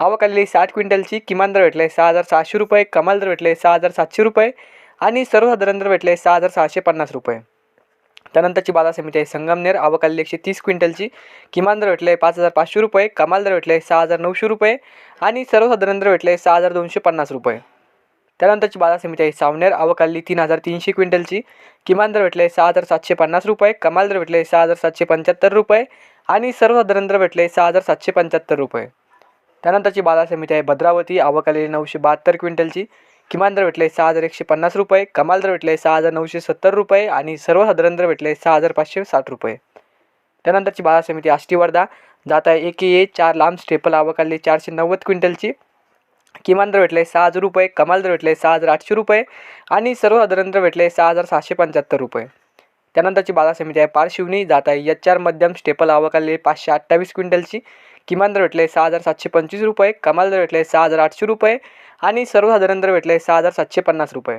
आवक आलेली साठ क्विंटलची किमान दर भेटले सहा हजार सहाशे रुपये कमाल दर भेटले सहा हजार सातशे रुपये आणि सर्वसाधारण दर भेटले सहा हजार सहाशे पन्नास रुपये. त्यानंतरची बाजार समिती आहे. संगमनेर आवक आलेली एकशे तीस क्विंटलची किमान दर भेटले पाच हजार पाचशे रुपये कमाल दर भेटले सहा हजार नऊशे रुपये आणि सर्वसाधारण दर भेटले सहा हजार दोनशे पन्नास रुपये. त्यानंतरची बाजार समिती आहे. सावनेर आवक आलेली तीन हजार तीनशे क्विंटलची किमान दर भेटले सहा हजार सातशे पन्नास रुपये कमाल दर भेटले सहा हजार सातशे पंच्याहत्तर रुपये आणि सर्वसाधारण दर भेटले सहा हजार सातशे पंच्याहत्तर रुपये. त्यानंतरची बाजार समिती आहे भद्रावती. आवक आलेली नऊशे बहात्तर क्विंटलची. किमान दर भेटले सहा हजार एकशे पन्नास रुपये. कमाल दर भेटले सहा हजार नऊशे सत्तर रुपये आणि सर्वसाधारण दर भेटले सहा हजार पाचशे साठ रुपये. त्यानंतरची बाजार समिती आष्टी वर्धा जात आहे एक ए चार लांब स्टेपल. आवक आलेली चारशे नव्वद क्विंटलची. किमान दर भेटले सहा हजार रुपये. कमाल दर भेटले सहा हजार आठशे रुपये आणि सर्वसाधारण दर भेटले सहा हजार सहाशे पंच्याहत्तर रुपये. त्यानंतरची बाजार समिती आहे. पारशिवनी जात आहे. एच आर मध्यम स्टेपल आवक आलेली पाचशे अठ्ठावीस क्विंटलची. किमान दर भेटले सहा हजार सातशे पंचवीस रुपये. कमाल दर भेटले सहा हजार आठशे रुपये. आणि सर्वसाधारण दर भेटले सहा हजार सातशे पन्नास रुपये.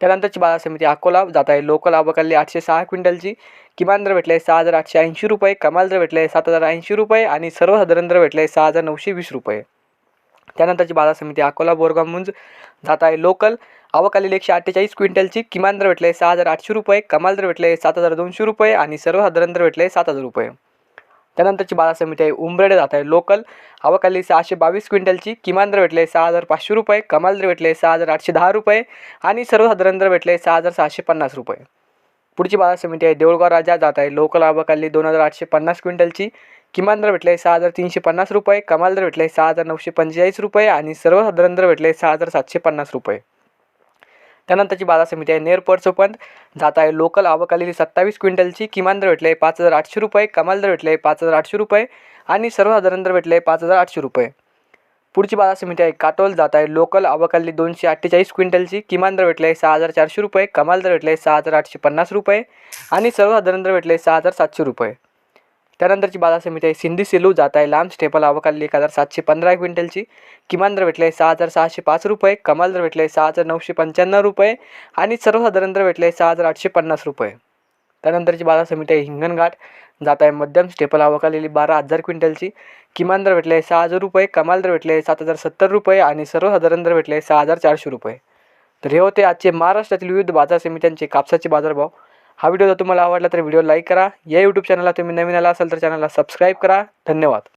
त्यानंतरची बाजार समिती अकोला जात आहे. लोकल आवक आलेली आठशे सहा क्विंटलची. किमान दर भेटले सहा हजार आठशे ऐंशी रुपये. कमाल दर भेटले सात हजार ऐंशी रुपये. आणि सर्वसाधारण दर भेटले सहा हजार नऊशे वीस रुपये. त्यानंतरची बाजार समिती अकोला बोरगाव मुंज जात आहे. लोकल आवक आलेली एकशे अठ्ठेचाळीस क्विंटलची किमान दर भेटले सहा हजार आठशे रुपये कमाल दर भेटले सात हजार दोनशे रुपये आणि सर्वसाधारण दर भेटले सात हजार रुपये. त्यानंतरची बाजार समिती आहे उंबरेड जात आहे. लोकल आवक सहाशे बावीस क्विंटलची किमान दर भेटले सहा हजार पाचशे रुपये कमाल दर भेटले सहा हजार आठशे दहा रुपये आणि सर्वसाधारण दर भेटले सहा हजार सहाशे पन्नास रुपये. पुढची बाजार समिती आहे. देऊळगाव राजा जात आहे. लोकल आबाकाली दोन हजार आठशे पन्नास क्विंटलची. किमान दर भेटले सहा हजार तीनशे पन्नास रुपये. कमाल दर भेटले सहा हजार नऊशे पंचेचाळीस रुपये आणि सर्वसाधारण दर भेटले सहा हजार सातशे पन्नास रुपये. त्यानंतरची बाजार समिती आहे. नेरपर चौपंत जात आहे. लोकल आवक सत्तावीस क्विंटलची. किमान दर भेटले पाच हजार आठशे रुपये. कमाल दर भेटले पाच हजार आठशे रुपये आणि सर्वसाधारण दर भेटले पाच हजार आठशे रुपये. पुढची बाजार समिती आहे. काटोल जात आहे. लोकल अवकाली दोनशे अठ्ठेचाळीस क्विंटलची किमान दर भेटले सहा हजार चारशे रुपये. कमाल दर भेटले सहा हजार आठशे पन्नास रुपये. आणि सर्वसाधारण दर भेटले सहा हजार सातशे रुपये. त्यानंतरची बाजार समिती आहे. सिंधी सेलू जात आहे. लांब स्टेपल अवकाली एक हजार सातशे पंधरा क्विंटलची किमान दर भेटले सहा हजार सहाशे पाच रुपये. कमाल दर भेटले सहा हजार नऊशे पंच्याण्णव रुपये. आणि सर्वसाधारण दर भेटले सहा हजार आठशे पन्नास रुपये. त्यानंतरची बाजार समिती आहे हिंगणघाट जात आहे मध्यम स्टेपल आवक आलेली बारा हजार क्विंटलची. किमान दर भेटले सहा हजार रुपये कमाल दर भेटले सात हजार सत्तर रुपये आणि सर्वसाधारण दर भेटले सहा हजार चारशे रुपये. तर हे होते आजचे महाराष्ट्रातील विविध बाजार समित्यांचे कापसाचे बाजारभाव. हा व्हिडिओ जर तुम्हाला आवडला तर व्हिडिओ लाईक करा. या यूट्यूब चॅनलला तुम्ही नवीन आला असाल तर चॅनलला सबस्क्राईब करा. धन्यवाद.